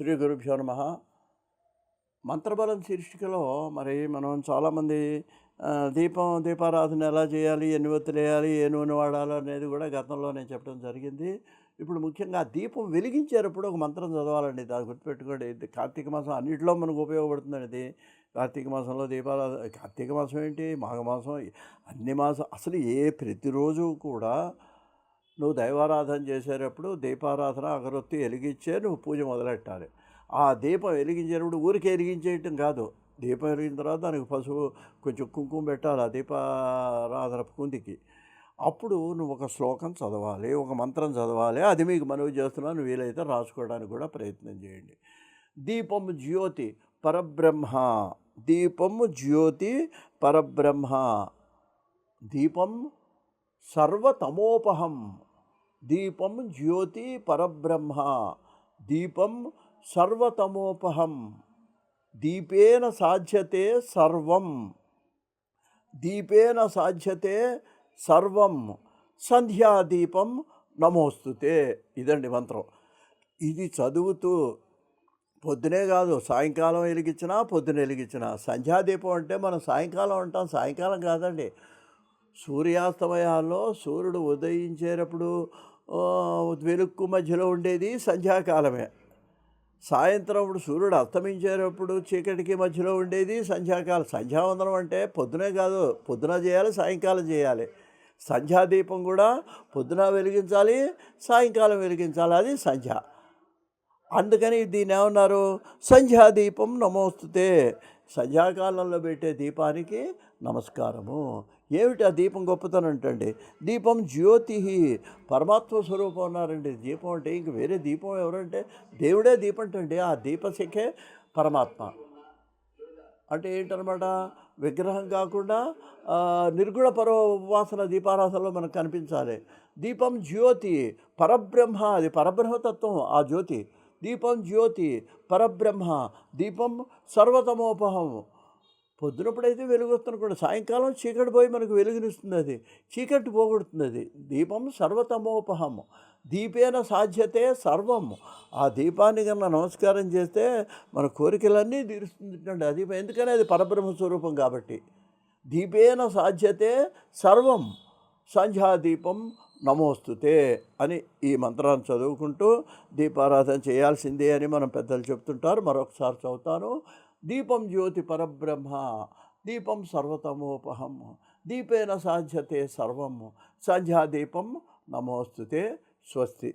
శ్రీ గురుభ్యో నమ. మంత్రబలం శీర్షికలో మరి మనం చాలామంది దీపం దీపారాధన ఎలా చేయాలి ఎన్ని ఒత్తులు వేయాలి ఏ నూనె వాడాలి అనేది కూడా గతంలో నేను చెప్పడం జరిగింది. ఇప్పుడు ముఖ్యంగా దీపం వెలిగించేటప్పుడు ఒక మంత్రం చదవాలండి. దాన్ని గుర్తుపెట్టుకోండి. ఇది కార్తీక మాసం అన్నింటిలో మనకు ఉపయోగపడుతుందండి. ఇది కార్తీక మాసంలో దీపారాధన కార్తీక మాసం ఏంటి? మాఘమాసం అన్ని మాసం అసలు ఏ ప్రతిరోజు కూడా నువ్వు దైవారాధన చేసేటప్పుడు దీపారాధన అగరొత్తి వెలిగించే నువ్వు పూజ మొదలెట్టాలి. ఆ దీపం వెలిగించేటప్పుడు ఊరికి వెలిగించేయటం కాదు. దీపం వెలిగిన తర్వాత దానికి పసుపు కొంచెం కుంకుమ పెట్టాలి ఆ దీపారాధన కుందికి. అప్పుడు నువ్వు ఒక శ్లోకం చదవాలి ఒక మంత్రం చదవాలి. అది మీకు మనవి చేస్తున్నాను వీలైతే రాసుకోవడానికి కూడా ప్రయత్నం చేయండి. దీపం జ్యోతి పరబ్రహ్మ దీపము జ్యోతి పరబ్రహ్మ దీపం సర్వతమోపహం. దీపం జ్యోతి పరబ్రహ్మ దీపం సర్వతమోపహం దీపేన సాధ్యతే సర్వం దీపేన సాధ్యతే సర్వం సంధ్యాదీపం నమోస్తుతే. ఇదండి మంత్రం. ఇది చదువుతూ పొద్దునే కాదు సాయంకాలం వెలిగించినా పొద్దున వెలిగించినా. సంధ్యాదీపం అంటే మనం సాయంకాలం అంటాం సాయంకాలం కాదండి. సూర్యాస్తమయాల్లో సూర్యుడు ఉదయించేటప్పుడు వెలుక్కు మధ్యలో ఉండేది సంధ్యాకాలమే. సాయంత్రం ఇప్పుడు సూర్యుడు అస్తమించేటప్పుడు చీకటికి మధ్యలో ఉండేది సంధ్యాకాలం. సంధ్యావందనం అంటే పొద్దునే కాదు పొద్దున చేయాలి సాయంకాలం చేయాలి. సంధ్యాదీపం కూడా పొద్దున వెలిగించాలి సాయంకాలం వెలిగించాలి అది సంధ్య. అందుకని దీన్ని ఏమన్నారు? సంధ్యాదీపం నమోస్తుతే సంధ్యాకాలంలో పెట్టే దీపానికి నమస్కారము. ఏమిటి ఆ దీపం గొప్పతనం అంటండి? దీపం జ్యోతి పరమాత్మ స్వరూపం ఉన్నారండి దీపం అంటే ఇంక వేరే దీపం ఎవరంటే దేవుడే దీపం అంటండి. ఆ దీపశిఖే పరమాత్మ. అంటే ఏంటనమాట? విగ్రహం కాకుండా ఆ, నిర్గుణ పరవాసన దీపారాధనలో మనకు కనిపించాలి. దీపం జ్యోతి పరబ్రహ్మ అది పరబ్రహ్మతత్వం ఆ జ్యోతి. దీపం జ్యోతి పరబ్రహ్మ. దీపం సర్వతమోపహం. పొద్దునప్పుడైతే వెలుగు వస్తుంది కూడా సాయంకాలం చీకటి పోయి మనకు వెలుగునిస్తుంది అది. చీకటి పోగొడుతుంది అది దీపం సర్వతమోపహం దీపేన సాధ్యతే సర్వం ఆ దీపాన్ని కన్నా నమస్కారం చేస్తే మన కోరికలన్నీ తీరుస్తుంది ఆ దీపం ఎందుకని అది పరబ్రహ్మ స్వరూపం కాబట్టి. దీపేన సాధ్యతే సర్వం. సంధ్యాదీపం నమోస్తుతే అని ఈ మంత్రాన్ని చదువుకుంటూ దీపారాధన చేయాల్సిందే అని మనం పెద్దలు చెప్తుంటారు. మరొకసారి చదువుతాను. దీపం జ్యోతి పరబ్రహ్మ దీపం సర్వతమోపహం దీపేన సాధ్యతే సర్వం సంధ్యాదీపం నమోస్తుతే స్వస్తి.